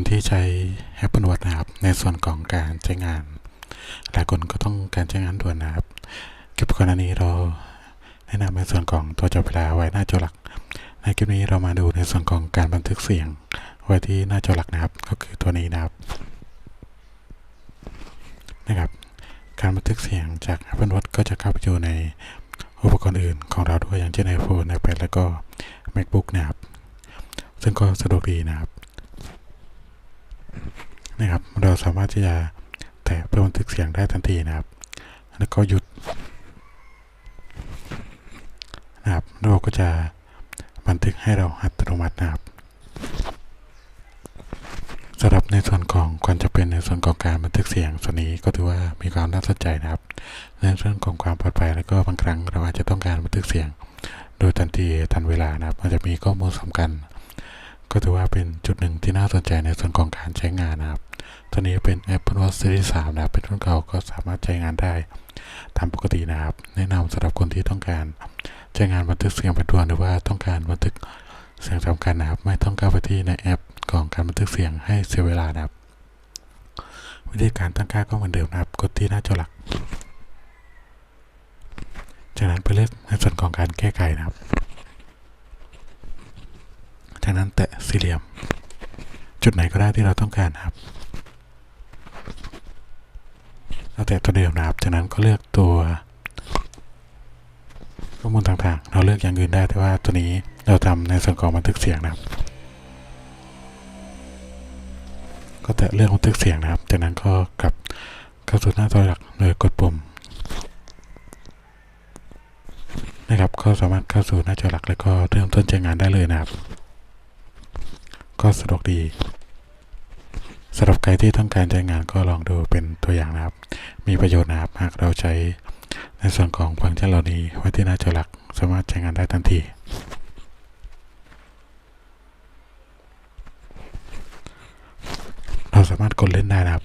คนที่ใช้ Apple Watch นะครับ ในส่วนของการใช้งาน หลายคนก็ต้องการใช้งานด่วนนะครับคลิปก่อนหน้านี้เราแนะนำในส่วนของตัวจับเวลาไว้หน้าจอหลัก ในคลิปนี้เรามาดูในส่วนของการบันทึกเสียงไว้ที่หน้าจอหลักนะครับ ก็คือตัวนี้นะครับนะครับ การบันทึกเสียงจาก Apple Watch ก็จะเข้าไปอยู่ในอุปกรณ์อื่นของเราด้วยอย่างเช่น iPhone iPad แล้วก็ MacBook นะครับ ซึ่งก็สะดวกดีนะครับ นะครับ เราสามารถที่จะแตะเพื่อบันทึกเสียงได้ทันทีนะครับ แล้วก็หยุดนะครับเราก็จะบันทึกให้เราอัตโนมัตินะครับสำหรับในส่วนของความจะเป็นในส่วนของการบันทึกเสียงส่วนนี้ก็ถือว่ามีความน่าสนใจนะครับในเรื่องของความปลอดภัยแล้วก็บางครั้งเราอาจจะต้องการบันทึกเสียง โดยทันทีทันเวลานะครับมันจะมีข้อมูลสำคัญ ก็ถือว่าเป็นจุดหนึ่งที่น่าสนใจในส่วนของการใช้งานนะครับตัวนี้เป็น Apple Watch Series 3นะครับเป็นรุ่นเก่าก็สามารถใช้งานได้ตามปกตินะครับ แนะนำสำหรับคนที่ต้องการใช้งานบันทึกเสียงเป็นด่วนหรือว่าต้องการบันทึกเสียงสำคัญนะครับ ไม่ต้องเข้าไปที่ในแอปของการบันทึกเสียงให้เสียเวลานะครับ วิธีการตั้งค่าก็เหมือนเดิมนะครับ กดที่หน้าจอหลัก จากนั้นไปเลือกในส่วนของการแก้ไขนะครับ จากนั้นแตะสี่เหลี่ยม จุดไหนก็ได้ที่เราต้องการครับเราแตะตัวเดิมนะครับ จากนั้นก็เลือกตัวข้อมูลต่างๆ เราเลือกอย่างอื่นได้แต่ว่าตัวนี้เราทำในส่วนของบันทึกเสียงนะครับ ก็แตะเลือกบันทึกเสียงนะครับ จากนั้นก็กลับเข้าสู่หน้าตัวหลักโดยกดปุ่มนะครับก็สามารถเข้าสู่หน้าจอหลักแล้วก็เริ่มต้นใช้งานได้เลยนะครับ ก็สะดวกดีสำหรับใครที่ต้องการใช้งานก็ลองดูเป็นตัวอย่างนะครับ มีประโยชน์นะครับหากเราใช้ในส่วนของฟังก์ชันเหล่านี้ไว้ที่หน้าจอหลักสามารถใช้งานได้ทันที เราสามารถกดเล่นได้นะครับ